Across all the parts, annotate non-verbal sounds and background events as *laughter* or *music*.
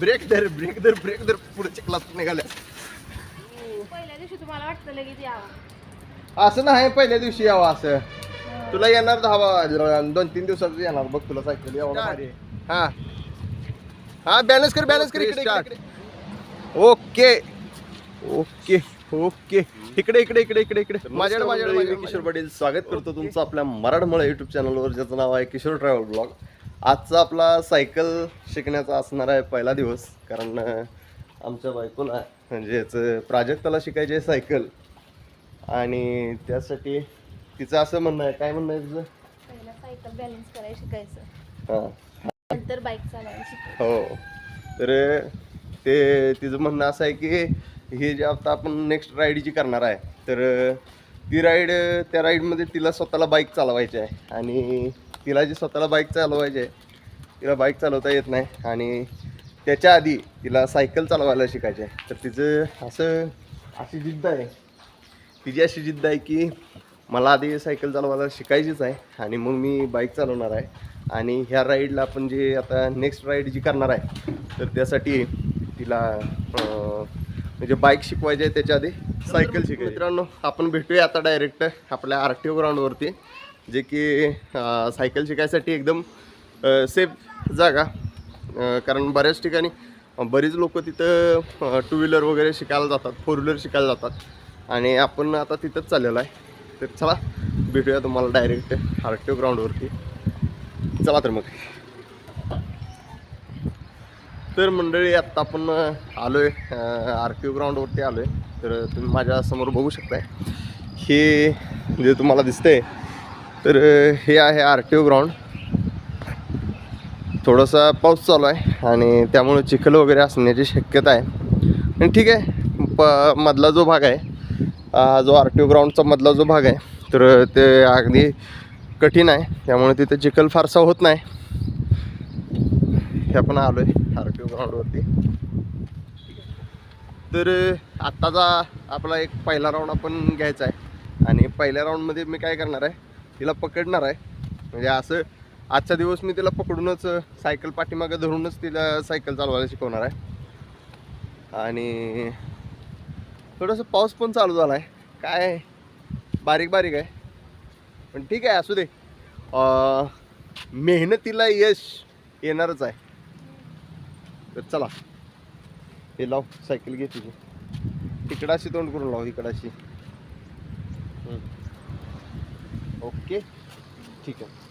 Break धर break धर break धर पुढे चिखलात निघाल्या. पहिल्या दिवशी तुम्हाला वाटतं लगेच यावं. असं नाही पहिल्या दिवशी यावं असं. तुला येणार दहा दोन तीन दिवसात येणार. बघ तुला सायकल भारी. आहे. हा. हा बॅलन्स कर बॅलन्स कर. इकडे इकडे, इकडे. ओके ओके ओके इकडे इकडे इकडे इकडे इकडे. माझ्याकडे माझ्याकडे किशोर पाटील. स्वागत करतो तुमचं आपल्या मराठमोळा युट्यूब चॅनलवर ज्याचं नाव आहे किशोर ट्रॅव्हल ब्लॉग आजचा आपला सायकल शिकण्याचा असणार आहे पहिला दिवस. कारण आमच्या बायकोला म्हणजेच प्राजक्ताला शिकायची आहे सायकल आणि त्यासाठी तिचं असं म्हणणं आहे. काय म्हणणं आहे तिचं? पहिला सायकल बॅलन्स करायला शिकायचं. हां. नंतर बाईक चालवायला शिकायचं. हो. तर ते तिचं म्हणणं असं आहे की हे जे आता आपण नेक्स्ट राईड जी करणार आहे तर ती राईड त्या राईडमध्ये तिला स्वतःला बाईक चालवायची आहे. आणि तिला जी स्वतःला बाईक चालवायची आहे तिला बाईक चालवता येत नाही आणि त्याच्या आधी तिला सायकल चालवायला शिकायची आहे तर तिचं असं अशी जिद्द आहे. तिची अशी जिद्द आहे की मला आधी सायकल चालवायला शिकायचीच आहे आणि मग मी बाईक चालवणार आहे. आणि ह्या राईडला आपण जे आता नेक्स्ट राईड जी करणार आहे तर त्यासाठी तिला म्हणजे बाईक शिकवायची आहे त्याच्या आधी सायकल शिकायची मित्रांनो आपण भेटूया आता डायरेक्ट आपल्या आर टी ओ ग्राउंडवरती जे की सायकल शिकायसाठी एकदम सेफ जागा. कारण बऱ्याच ठिकाणी बरीच लोक तिथं टू व्हीलर वगैरे शिकायला जातात फोर व्हीलर शिकायला जातात. आणि आपण आता तिथंच चाललेलो आहे. तर चला भेटूया तुम्हाला डायरेक्ट आर टी ओ ग्राउंडवरती चला तर मग. तर मंडळी आत्ता आपण आलो आहे आर टी ओ ग्राउंडवरती आलो आहे तर तुम्ही माझ्यासमोर बघू शकताय. हे जे तुम्हाला दिसतंय तर हे आहे आर टी ओ ग्राउंड. थोडासा पाऊस चालू आहे आणि त्यामुळे चिखल वगैरे असण्याची शक्यता आहे. आणि ठीक आहे प मधला जो भाग आहे हा जो आर टी ओ ग्राउंडचा मधला जो भाग आहे तर ते अगदी कठीण आहे. त्यामुळे तिथे चिखल फारसा होत नाही. हे आपण आलो आहे आर टी ओ ग्राउंडवरती. तर आत्ताचा आपला एक पहिला राऊंड आपण घ्यायचा आहे. आणि पहिल्या राऊंडमध्ये मी काय करणार आहे तिला पकडणार आहे. म्हणजे असं आजचा दिवस मी तिला पकडूनच सायकल पाठीमागं धरूनच तिला सायकल चालवायला शिकवणार आहे. आणि थोडंसं पाऊस पण चालू झाला आहे काय बारीक बारीक आहे. पण ठीक आहे असू दे. मेहनतीला यश येणारच आहे. तर चला. हे लाव सायकल घे तुझी. तिकडाशी तोंड करून लाव इकडाशी हम्म. ओके. ठीक आहे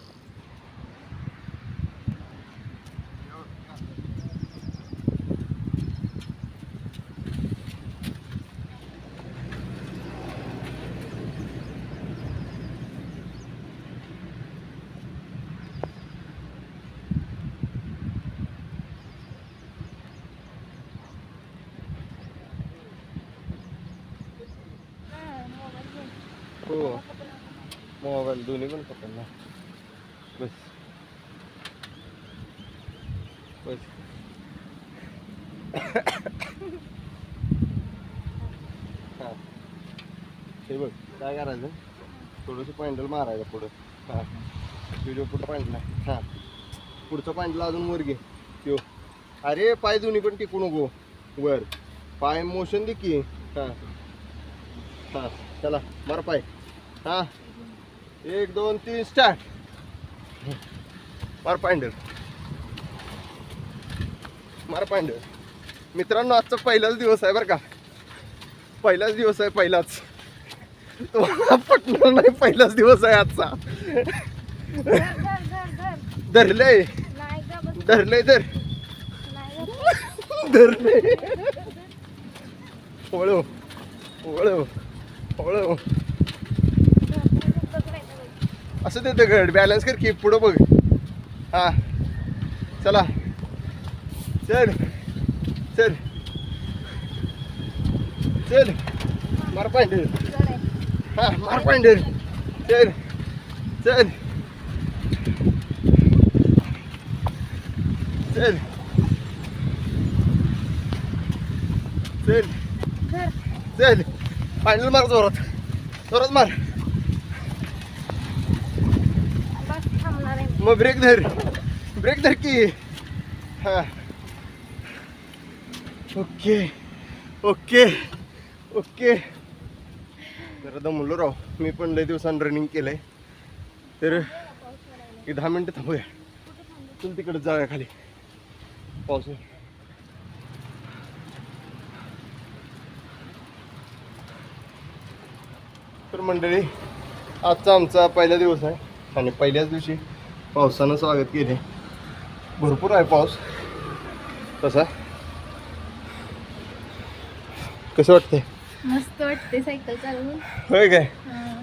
हो पण दोन्ही पण पकडला बस. बस. हां. हे बघ काय करायचं? थोडंसं पॅन्डल मारायचं पुढं. हां. व्हिडिओ पुढं पॅन्डला हां. पुढचं पॅन्डला अजून वर घे. त्यो अरे पाय दोन्ही पण टिकू नको. वर. पाय मोशन दे की. हां. हां. चला बरं पाय. हां. एक दोन तीन स्टार्ट मार पांढर. मार पांढर. मित्रांनो आजचा पहिलाच दिवस आहे बरं का. पहिलाच दिवस आहे पहिलाच. तुम्हाला पटणार नाही पहिलाच दिवस आहे आजचा. धरलंय. धरलंय धर. धरलंय. वळव वळव वळव धर, धर, धर, पकडायचं बाई. असं ते दगड बॅलन्स कर की पुढं बघ. हा. चला. चल. चल. चल. मार पांढर. हा मार पांढर. चल. चल. चल. चल. चल. पांढर मार जोरात. जोरात मार बस थांबणार आहे मग ब्रेक धर. ब्रेक धर की. हां. ओके ओके ओके जरा दमलो राव मी पण लय दिवसान रनिंग केलंय. तर एक दहा मिनटं थांबूया. चल तिकडे जाऊया खाली. पाऊस तर मंडळी आजचा आमचा पहिला दिवस आहे. आणि पहिल्याच दिवशी पावसानं स्वागत केले भरपूर आहे पाऊस. कसा? कसं वाटतंय? मस्त वाटते सायकल चालवून. होय काय.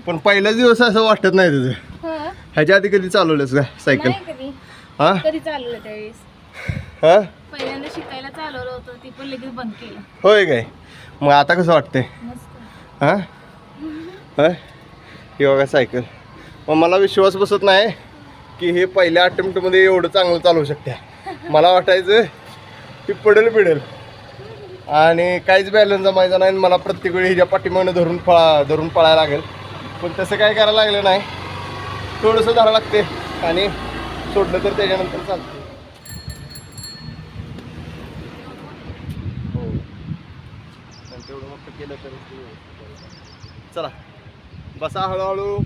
पण पहिल्याच दिवस असं वाटत नाही तुझं. हं. ह्याच्या आधी कधी चालवलंस का सायकल? नाही कधी. हा? कधी चालवलं त्यावेळेस? हा? पहिल्यांदा शिकायला चालवलं होतं ती पण लगेच बंद केलं. होय काय? मग आता कसं वाटतंय? मस्त. हा? ही बघा सायकल. मग मला विश्वास बसत नाही. की हे पहिल्या अटेम्प्टमध्ये एवढं चांगलं चालवू शकते. मला वाटायचं की पडेल पिडेल. आणि काहीच बॅलन्स जमायचा नाही आणि मला प्रत्येक वेळी हिच्या पाठीमागनं धरून पळा धरून पळायला लागेल. पण तसं काय करायला लागलं नाही. थोडंसं धरावं लागते आणि सोडलं तर त्याच्यानंतर चालतं. हो. तेवढं मोठं केलं तर चला. बसा हळूहळू.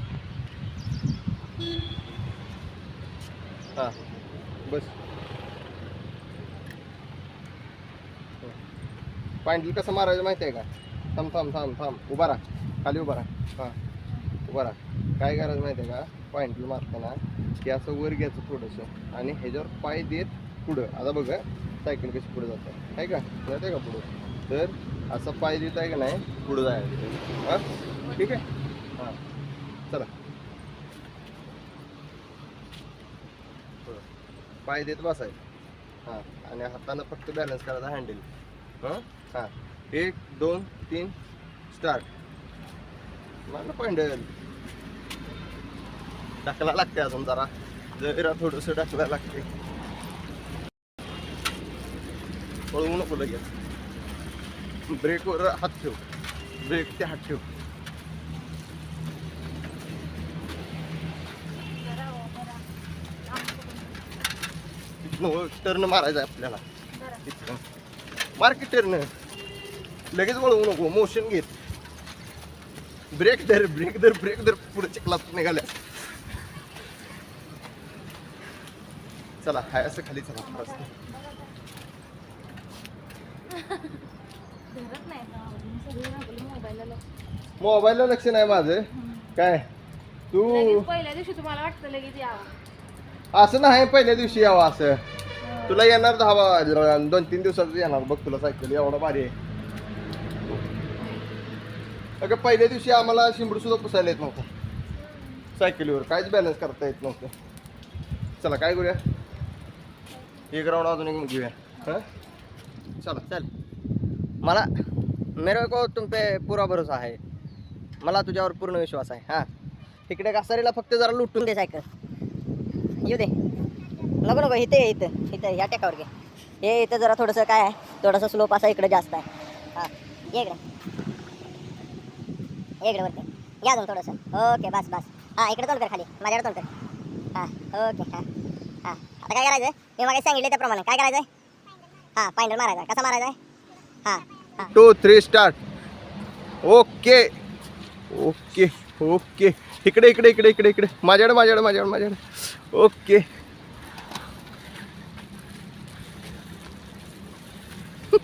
हा. बस. पॅन्डल कसं मारायचं माहिती आहे का? थांब थांब थांब थांब. उभा राहा. खाली उभा राहा. हां. उभा राहा. काय करायचं माहिती आहे का? पॉईंटल मारताना की असं वर घ्यायचं थोडंसं आणि ह्याच्यावर पाय देत पुढं. आता बघा सायकल कशी पुढे जाते. आहे का? जाते का पुढं? तर असं पाय देत आहे का नाही पुढं जायचं. हां? ठीक आहे? हां. चला. पाय देत बसायचं. हां आणि हातानं फक्त बॅलन्स करायचा हँडल हां? हां. एक दोन तीन स्टार्ट मला पॅन्डल टाकला लागते अजून जरा. जरा थोडस टाकला लागते. पळवू नको लगेच. ब्रेकवर हात ठेव. ब्रेक ते हात ठेव जरा हो, जरा. टर्न मारायचा आहे आपल्याला. जरा. तिथनं. मार की टर्न लगेच वळवू नको मोशन घेत. ब्रेक धर ब्रेक धर ब्रेक धर पुढे चिखलात निघाल्या. चला हाय असं खाली चला मोबाईलला लक्ष. नाही माझं. काय? तू पहिल्या दिवशी तुम्हाला वाटतं लगेच यावं. असं नाही पहिल्या दिवशी यावं असं. तुला येणार दहा बा- दोन तीन दिवसात येणार बघ तुला सायकल एवढा भारी आहे. अगं पहिल्या दिवशी आम्हाला शिंबड सुद्धा पुसायला येत नव्हतं. सायकलीवर काहीच बॅलन्स करता येत नव्हतं. चला काय करूया? एक राऊंड अजून एक घेऊया. हां? चला चल. मला मेरे को तुम पे पुरा भरोसा आहे. मला तुझ्यावर पूर्ण विश्वास आहे. हां. इकडे कासारीला फक्त जरा लुटून दे सायकल. येऊ दे. नको नको इथे ये, इथं. इथं ह्या टेकावर घे हे इथं जरा थोडंसं काय आहे? थोडंसं स्लोप असा इकडं जास्त आहे. हां ये इकडं. ये इकडे वरती. या जाऊन थोडंसं. ओके बस बस. हां इकडे चालू कर खाली. माझ्याकडे चालू कर. हां ओके हां हां. आता काय करायचं मी मागे सांगितलं त्याप्रमाणे. काय करायचं आहे हां पायंडल मारायचा. कसा मारायचा आहे? हां हां. Two three start okay okay okay इकडे इकडे इकडे इकडे इकडे. माझ्याकडे माझ्याकडे माझ्याकडे माझ्याकडे. ओके *laughs*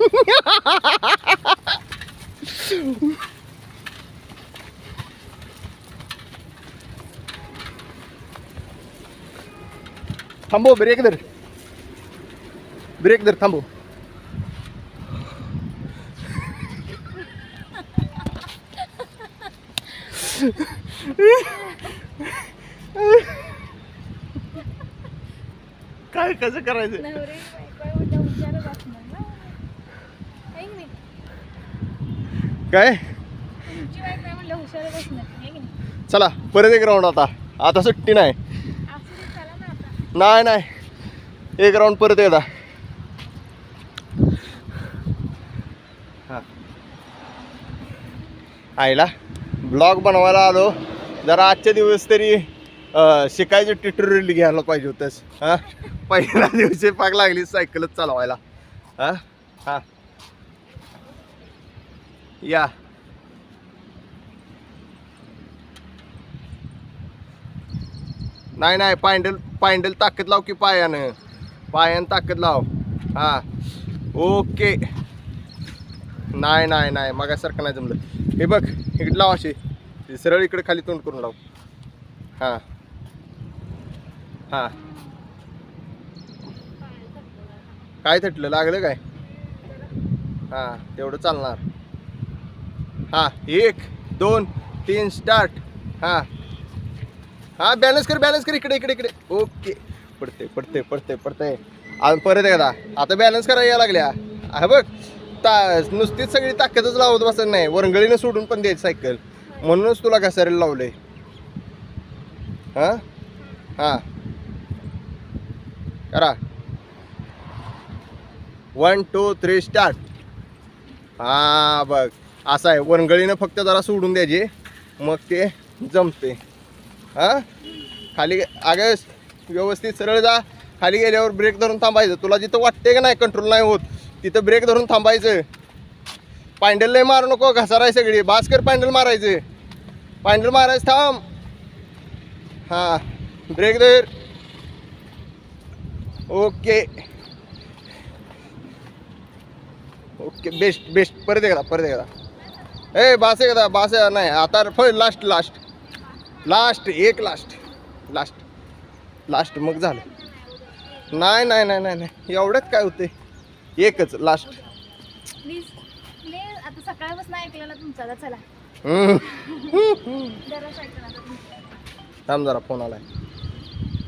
थांबव, ब्रेक धर. ब्रेक धर, थांबव. असणार, है की नाही? चला परत एक राऊंड आता. आता सुट्टी नाही. नाही नाही. एक राऊंड परत एकदा. हा. आईला? ब्लॉग बनवायला आलो. जरा आजच्या दिवस तरी अं, शिकायचं ट्युटोरियल घ्यायला पाहिजे होतंच. हां? पहिल्या दिवशी पाक लागली सायकलच चालवायला. हां? हां. या. नाही नाही पायंडल पायंडल ताकद लाव की पायानं. पायानं ताकद लाव. हा. ओके. नाही नाही नाही मागासारखं नाही जमलं. हे बघ इकडे लाव अशी. सरळ इकडे खाली तोंड करून लाव. हां. हां. काय थटलं? लागलं काय? हां तेवढं चालणार. हां एक दोन तीन स्टार्ट हां. हां बॅलन्स कर बॅलन्स कर. इकडे इकडे इकडे. ओके पडते पडते पडते पडते आणि परत एकदा. आता बॅलन्स करायला लागल्या. हा बघ. ता नुसतीच सगळी ताकदच लावत बसत नाही. वरंगळीनं सोडून पण द्यायची सायकल म्हणूनच तुला घसायला लावलंय. हां? हां. करा. वन टू थ्री स्टार्ट हा बघ. असं आहे. वनगळीनं फक्त जरा सोडून द्यायचे. मग ते जमते हां? खाली अगं व्यवस्थित सरळ जा. खाली गेल्यावर ब्रेक धरून थांबायचं. तुला जिथं वाटते का नाही कंट्रोल नाही होत. तिथं ब्रेक धरून थांबायचं. पॅन्डल लय मारू नको घसाराय सगळी. भास्कर पॅन्डल मारायचं. पॅन्डल मारायचं थांब. हां ब्रेक धर. ओके ओके बेस्ट बेस्ट परत एकदा परत एकदा. ए बास एकदा बास नाही आता फळ लास्ट लास्ट लास्ट एक लास्ट लास्ट लास्ट मग झालं. नाही नाही नाही नाही नाही. काय होते एकच लास्ट प्लीज प्लीज आता सकाळपासून ऐकलं ना तुमचा. आता चला. थांब जरा ऐकलं आता तुमचं. जरा फोन आलाय.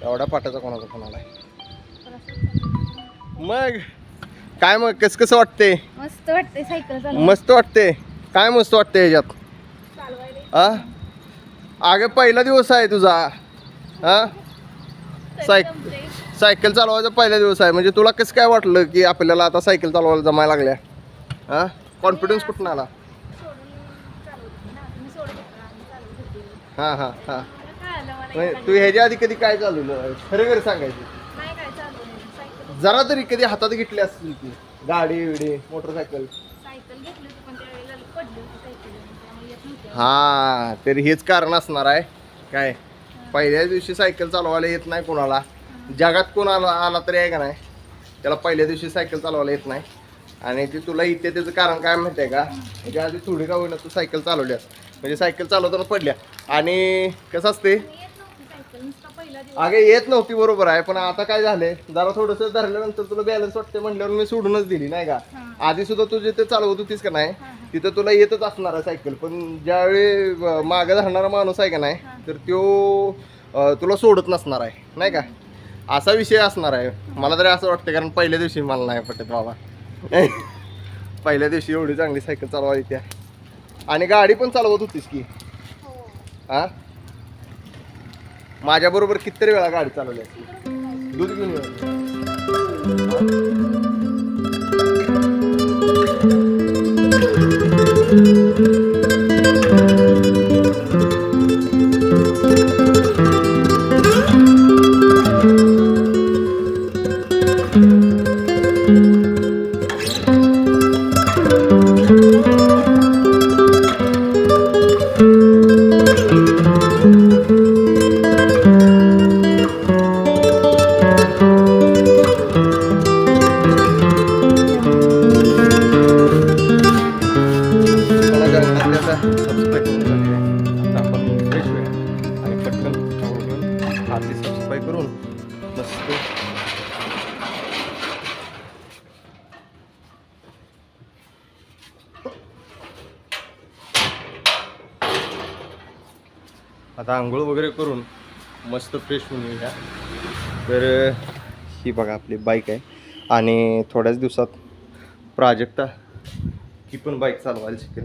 एवढ्या पाटाचा कोणाचा फोन आलाय. मग काय मग कसं कसं वाटते मस्त वाटते सायकल चालू मस्त वाटते काय मस्त वाटते ह्याच्यात? आ? अगं पहिला दिवस आहे तुझा. हा सायक-. सायकल चालवायचा पहिला दिवस आहे. म्हणजे तुला कसं काय वाटलं की आपल्याला आता सायकल चालवायला जमायला लागल्या? हां? कॉन्फिडन्स कुठून आला? हां हां हां. म्हणजे तू ह्याच्या आधी कधी काय चालवलं? खरं खरं सांगायचं. जरा तरी कधी हातात घेतली असतील ती? गाडी विडी मोटरसायकल? हां तरी हेच कारण असणार आहे. काय? पहिल्याच दिवशी सायकल चालवायला येत नाही कोणाला. जगात कोणाला आला तरी आहे का नाही? त्याला पहिल्या दिवशी सायकल चालवायला येत नाही. आणि ते तुला इथे त्याचं कारण काय माहिती आहे का? त्याच्या आधी थोडी का होईना तू सायकल चालवल्यास. म्हणजे सायकल चालवताना पडल्या. आणि कसं असते अगे येत नव्हती बरोबर आहे पण आता काय झालंय? जरा थोडंसं धरल्यानंतर तुला बॅलन्स वाटते म्हणल्यावर मी सोडूनच दिली नाही का. आधी सुद्धा तू जिथे चालवत होतीस का नाही. तिथं तुला येतच असणार आहे सायकल पण ज्यावेळी मागं धरणारा माणूस आहे का नाही तर तो तुला सोडत नसणार आहे नाही का? असा विषय असणार आहे. मला तरी असं वाटतं कारण पहिल्या दिवशी मला नाही पटत बाबा. पहिल्या दिवशी एवढी चांगली सायकल चालवायची त्या. आणि गाडी पण चालवत होतीस की? हो. हा? माझ्या बरोबर कितीतरी वेळा गाडी चालवली असती. दूध घेऊन ये. मस्त फ्रेश होऊन येऊया. तर ही बघा आपली बाईक आहे. आणि थोड्याच दिवसात प्राजक्ता ही पण बाईक चालवायला शिकेल.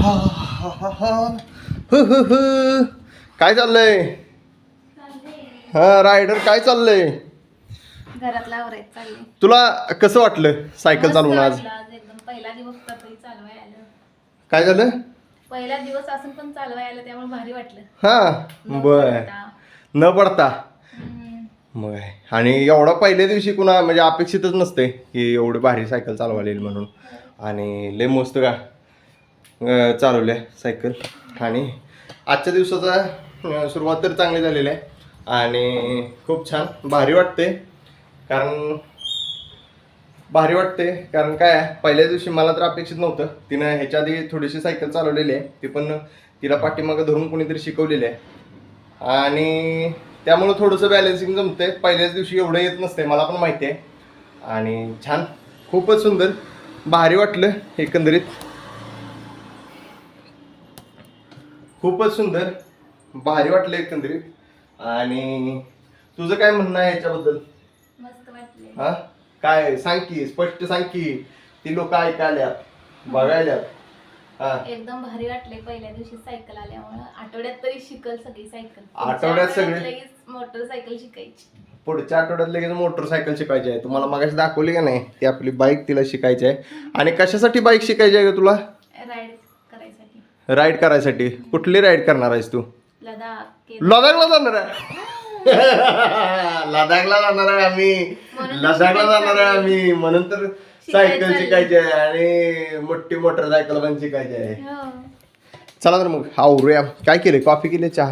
हा, हा, हा, हा. हु, हु, हु. काय चाललंय? हा रायडर काय चाललंय? घरातला आवरायचं चाललंय. तुला कसं वाटलं सायकल चालवून आज? वाटलं आज एकदम. पहिला दिवस चालवाय आलं. काय झालं? पहिला दिवस असून पण चालवाय आलं त्यामुळे भारी वाटलं. हा बर. न पडता. हम्म. मग. आणि एवढा पहिल्या दिवशी कुणा म्हणजे अपेक्षितच नसते की एवढी भारी सायकल चालवायला येईल म्हणून. आणि लय मस्त का अं, चालवल्या सायकल आणि आजच्या दिवसाचा अं, सुरुवात तर चांगली झालेली आहे. आणि खूप छान. भारी वाटते कारण भारी वाटते कारण काय आहे, पहिल्या दिवशी मला तर अपेक्षित नव्हतं. तिनं ह्याच्या आधी थोडीशी सायकल चालवलेली आहे. ती पण तिला पाठीमागं धरून कोणीतरी शिकवलेली आहे. आणि त्यामुळं थोडंसं बॅलन्सिंग जमतंय. पहिल्याच दिवशी एवढं येत नसते मला पण माहिती आहे. आणि छान खूपच सुंदर भारी वाटलं एकंदरीत. खूपच सुंदर भारी वाटलं एकंदरीत. आणि तुझं काय म्हणणं आहे याच्याबद्दल हा? काय सांग की स्पष्ट सांग की ती लोक ऐकायल्यात बघायल्यात. हा. एकदम भारी वाटले पहिल्या दिवशी सायकल आल्यामुळं. आठवड्यात तरी शिकल सगळी सायकल. आठवड्यात सगळे? लगेच मोटरसायकल शिकायची. पुढच्या आठवड्यात लगेच मोटरसायकल शिकायची आहे. तुम्हाला मगाशी दाखवली का नाही? ती आपली बाईक तिला शिकायची आहे. आणि कशासाठी बाईक शिकायची आहे का तुला? राईड करायसाठी. राईड करायसाठी. कुठली राईड करणार आहेस तू? लदाख केदार. लडाखला जाणार आहे? लडाखला जाणार आहे आम्ही. लडाखला जाणार आहे आम्ही. म्हणून तर सायकल शिकायचं आहे आणि मोठी मोटरसायकल पण शिकायची आहे. हो. चला तर मग आवरूया काय केले कॉफी केली चहा?